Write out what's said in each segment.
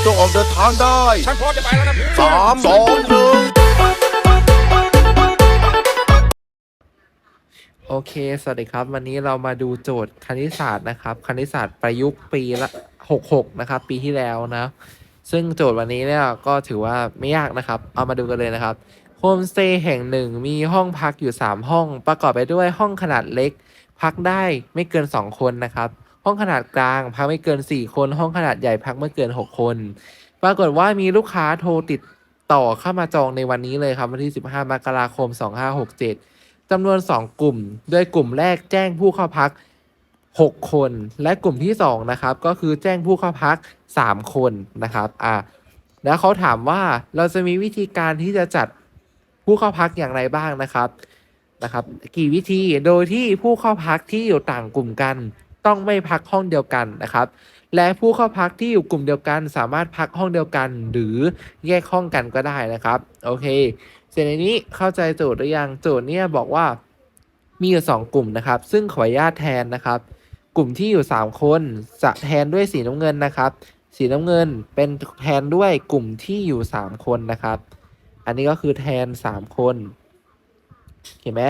ยตัวออกเดินทางได้ฉันพร้อมจะไปแล้วนะพี่สามสองหนึ่งโอเค สวัสดีครับ วันนี้เรามาดูโจทย์คณิตศาสตร์นะครับ คณิตศาสตร์ประยุกต์ปีละ66นะครับ ปีที่แล้วนะ ซึ่งโจทย์วันนี้เนี่ยก็ถือว่าไม่ยากนะครับ เอามาดูกันเลยนะครับ โฮมสเตย์แห่งหนึ่งมีห้องพักอยู่ 3 ห้อง ประกอบไปด้วยห้องขนาดเล็ก พักได้ไม่เกิน 2 คนนะครับ ห้องขนาดกลางพักไม่เกิน 4 คน ห้องขนาดใหญ่พักไม่เกิน 6 คน ปรากฏว่ามีลูกค้าโทรติดต่อเข้ามาจองในวันนี้เลยครับ วันที่ 15 มกราคม 2567จำนวน 2 กลุ่ม โดยกลุ่มแรกแจ้งผู้เข้าพัก 6 คน และกลุ่มที่ 2 นะครับ ก็คือแจ้งผู้เข้าพัก 3 คนนะครับอะแล้วเขาถามว่าเราจะมีวิธีการที่จะจัดผู้เข้าพักอย่างไรบ้างนะครับนะครับ กี่วิธีโดยที่ผู้เข้าพักที่อยู่ต่างกลุ่มกัน ต้องไม่พักห้องเดียวกันนะครับ และผู้เข้าพักที่อยู่กลุ่มเดียวกันสามารถพักห้องเดียวกัน หรือแยกห้องกันก็ได้นะครับ โอเค เสร็จในนี้เข้าใจโจทย์หรือยังโจทย์เนี่ยบอกว่ามีอยู่สองกลุ่มนะครับ ซึ่งขออนุญาตแทนนะครับ กลุ่มที่อยู่ 3 คนจะแทนด้วยสีน้ำเงินนะครับ สีน้ำเงินเป็นแทนด้วยกลุ่มที่อยู่ 3 คนนะครับ อันนี้ก็คือแทน 3 คนเห็นไหม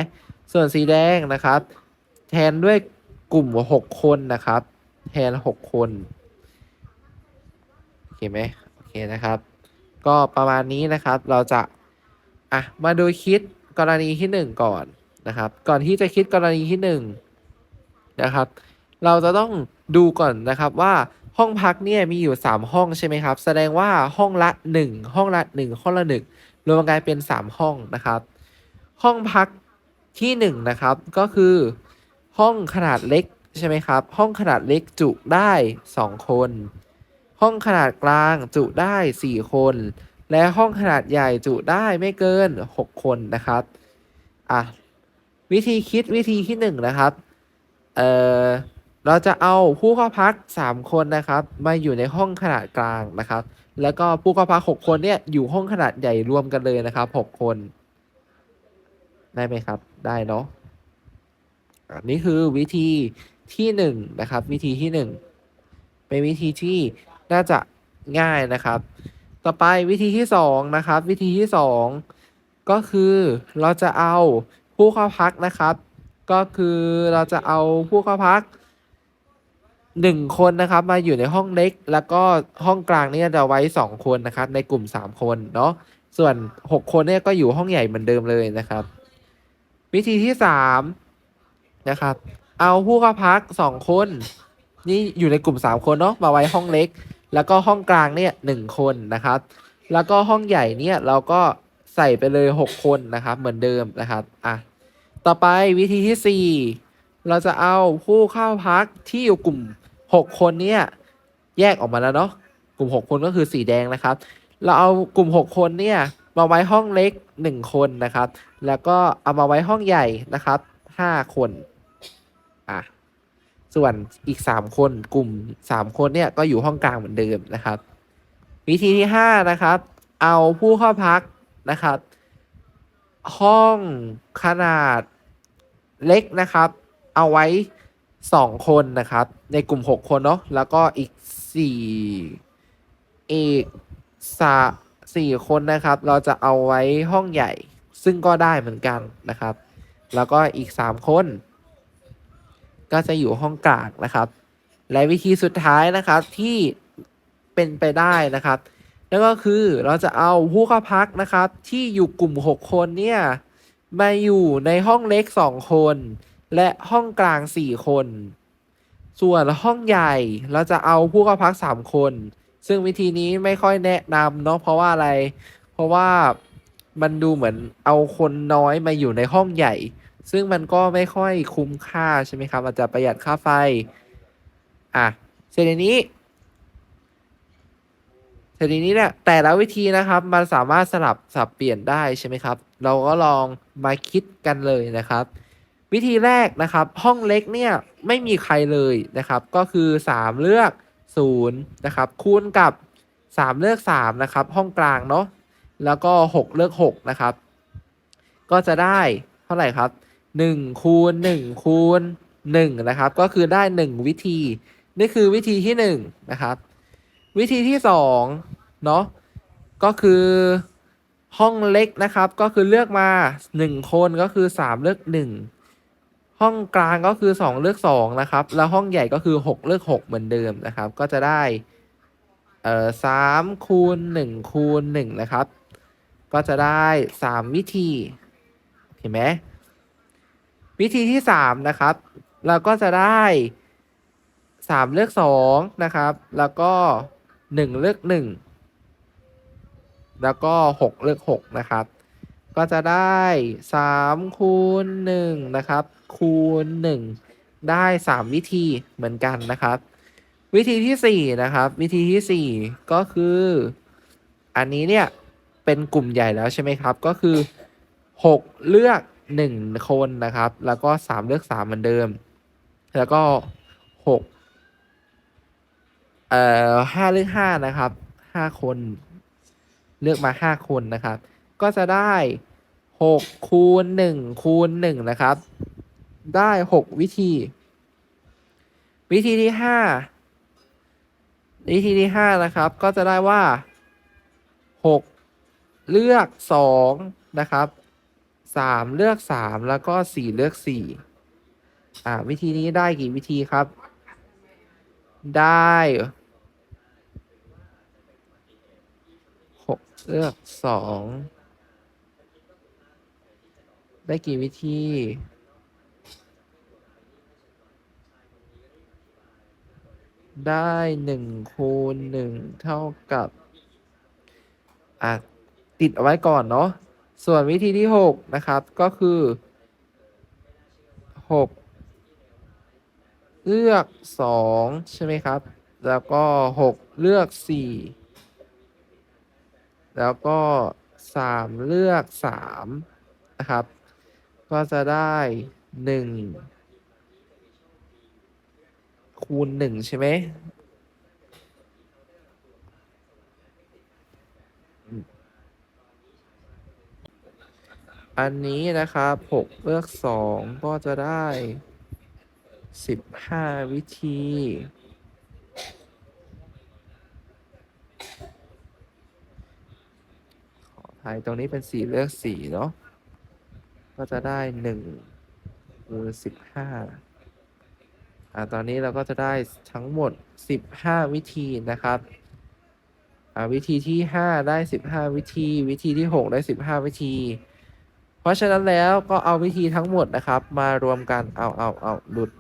ส่วนสีแดงนะครับ แทนด้วย กลุ่ม6คนนะครับแทน6คนโอเคไหมโอเคนะครับ ก็ประมาณนี้นะครับเราจะอะมาดูคิดกรณีที่1ก่อนนะครับ ก่อนที่จะคิดกรณีที่1นะครับ เราจะต้องดูก่อนนะครับว่าห้องพักเนี่ยมีอยู่ 3 ห้องใช่ไหมครับ แสดงว่าห้องละ 1 ห้องละ 1 ห้องละ 1 รวมกันเป็น 3 ห้องนะครับ ห้องพักที่ 1 นะครับก็คือ ห้องขนาดเล็กใช่ไหมครับ ห้องขนาดเล็กจุได้ 2 คน ห้องขนาดกลางจุได้ 4 คน และห้องขนาดใหญ่จุได้ไม่เกิน 6 คนนะครับอะวิธีคิดวิธีที่ 1 นะครับเออเราจะเอาผู้เข้าพัก 3 คนนะครับ มาอยู่ในห้องขนาดกลางนะครับ แล้วก็ผู้เข้าพัก 6 คนเนี่ยอยู่ห้องขนาดใหญ่รวมกันเลยนะครับ 6 คน ได้ไหมครับ ได้เนาะ อันนี้คือวิธีที่หนึ่งนะครับ วิธีที่หนึ่งเป็นวิธีที่น่าจะง่ายนะครับ ต่อไปวิธีที่สองนะครับ วิธีที่สองก็คือเราจะเอาผู้เข้าพักนะครับ ก็คือเราจะเอาผู้เข้าพักหนึ่งคนนะครับมาอยู่ในห้องเล็ก แล้วก็ห้องกลางเนี่ยจะไว้สองคนนะครับ ในกลุ่มสามคนเนาะส่วนหกคนเนี่ยก็อยู่ห้องใหญ่เหมือนเดิมเลยนะครับ วิธีที่สาม นะครับ เอาผู้เข้าพักสองคน นี่อยู่ในกลุ่มสามคนเนาะมาไว้ห้องเล็ก แล้วก็ห้องกลางเนี่ยหนึ่งคนนะครับ แล้วก็ห้องใหญ่เนี่ยเราก็ใส่ไปเลยหกคนนะครับ เหมือนเดิมนะครับอะต่อไปวิธีที่สี่เราจะเอาผู้เข้าพักที่อยู่กลุ่มหกคนเนี่ยแยกออกมาแล้วเนาะกลุ่มหกคนก็คือสีแดงนะครับ เราเอากลุ่มหกคนเนี่ยมาไว้ห้องเล็กหนึ่งคนนะครับ แล้วก็เอามาไว้ห้องใหญ่นะครับห้าคน อะส่วนอีกสามคนกลุ่มสามคนเนี่ยก็อยู่ห้องกลางเหมือนเดิมนะครับ วิธีที่ห้านะครับ เอาผู้เข้าพักนะครับ ห้องขนาดเล็กนะครับ เอาไว้สองคนนะครับ ในกลุ่มหกคนเนาะแล้วก็อีกสี่อีกสาสี่คนนะครับ เราจะเอาไว้ห้องใหญ่ซึ่งก็ได้เหมือนกันนะครับ แล้วก็อีกสามคน ก็จะอยู่ห้องกลางนะครับ และวิธีสุดท้ายนะครับที่เป็นไปได้นะครับนั่นก็คือเราจะเอาผู้เข้าพักนะครับ ที่อยู่กลุ่ม 6 คนเนี่ยมาอยู่ในห้องเล็ก 2 คน และห้องกลาง 4 คน ส่วนห้องใหญ่เราจะเอาผู้เข้าพัก 3 คน ซึ่งวิธีนี้ไม่ค่อยแนะนำเนาะเพราะว่าอะไร เพราะว่ามันดูเหมือนเอาคนน้อยมาอยู่ในห้องใหญ่ ซึ่งมันก็ไม่ค่อยคุ้มค่าใช่ไหมครับมันจะประหยัดค่าไฟ อะเสร็จในนี้ทีนี้เนี่ยแต่ละวิธีนะครับมันสามารถสลับสับเปลี่ยนได้ใช่ไหมครับ เราก็ลองมาคิดกันเลยนะครับ วิธีแรกนะครับ ห้องเล็กเนี่ยไม่มีใครเลยนะครับ ก็คือ 3 เลือก 0 นะครับ คูณกับ 3 เลือก 3 นะครับ ห้องกลางเนาะแล้วก็ 6 เลือก 6 นะครับ ก็จะได้เท่าไหร่ครับ 1คูณ1คูณ1นะครับ ก็คือได้ 1 วิธี นี่คือวิธีที่1นะครับ วิธีที่สองเนาะก็คือห้องเล็กนะครับ ก็คือเลือกมาหนึ่งคนก็คือสามเลือกหนึ่งห้องกลางก็คือสองเลือกสองนะครับ แล้วห้องใหญ่ก็คือหกเลือกหกเหมือนเดิมนะครับ ก็จะได้เอ่อสามคูณหนึ่งคูณหนึ่งนะครับ ก็จะได้สามวิธี เห็นไหม วิธีที่สามนะครับ เราก็จะได้สามเลือกสองนะครับ แล้วก็หนึ่งเลือกหนึ่งแล้วก็หกเลือกหกนะครับ ก็จะได้สามคูณหนึ่งนะครับ คูณหนึ่งได้สามวิธีเหมือนกันนะครับ วิธีที่สี่นะครับ วิธีที่สี่ก็คือ อันนี้เนี่ยเป็นกลุ่มใหญ่แล้วใช่ไหมครับ ก็คือหกเลือก หนึ่งคนนะครับ แล้วก็สามเลือกสามเหมือนเดิม แล้วก็หกเอ่อห้าเลือกห้านะครับห้าคน เลือกมาห้าคนนะครับ ก็จะได้หกคูณหนึ่งคูณหนึ่งนะครับ ได้หกวิธี วิธีที่ห้าวิธีที่ห้านะครับ ก็จะได้ว่าหกเลือกสองนะครับ สามเลือกสามแล้วก็สี่เลือกสี่อ่า วิธีนี้ได้กี่วิธีครับ ได้หกเลือกสองได้กี่วิธีได้หนึ่งคูณหนึ่งเท่ากับ อะ ติดเอาไว้ก่อนเนาะ ส่วนวิธีที่หกนะครับก็คือหกเลือกสองใช่ไหมครับ แล้วก็หกเลือกสี่แล้วก็สามเลือกสามนะครับ ก็จะได้หนึ่งคูณหนึ่งใช่ไหม อันนี้นะครับหกเลือกสองก็จะได้สิบห้าวิธี ขออภัยตรงนี้เป็นสี่เลือกสี่เนาะ ก็จะได้หนึ่งคูณสิบห้าอ่า ตอนนี้เราก็จะได้ทั้งหมดสิบห้าวิธีนะครับอ่าวิธีที่ห้าได้สิบห้าวิธี วิธีที่หกได้สิบห้าวิธี เพราะฉะนั้นแล้วก็เอาวิธีทั้งหมดนะครับ มารวมกันเอาเอาเอาหลุด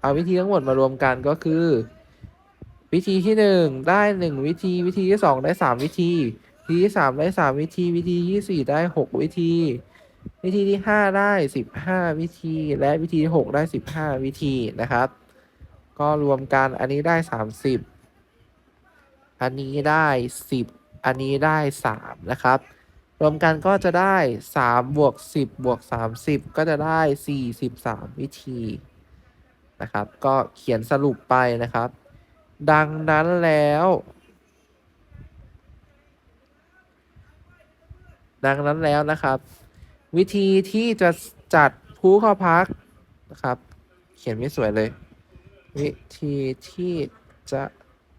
เอาวิธีทั้งหมดมารวมกันก็คือ วิธีที่หนึ่งได้หนึ่งวิธี วิธีที่สองได้สามวิธี วิธีที่สามได้สามวิธี วิธีที่สี่ได้หกวิธี วิธีที่ห้าได้สิบห้าวิธี และวิธีที่หกได้สิบห้าวิธีนะครับ ก็รวมกันอันนี้ได้สามสิบอันนี้ได้สิบอันนี้ได้สามนะครับ รวมกันก็จะได้สามบวกสิบบวกสามสิบก็จะได้สี่สิบสามวิธีนะครับ ก็เขียนสรุปไปนะครับ ดังนั้นแล้ว ดังนั้นแล้วนะครับ วิธีที่จะจัดผู้เข้าพักนะครับ เขียนไม่สวยเลย วิธีที่จะ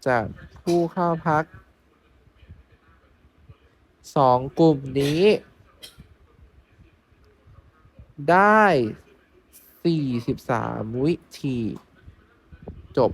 จัดผู้เข้าพัก สองกลุ่มนี้ ได้สี่สิบสามวิธี จบ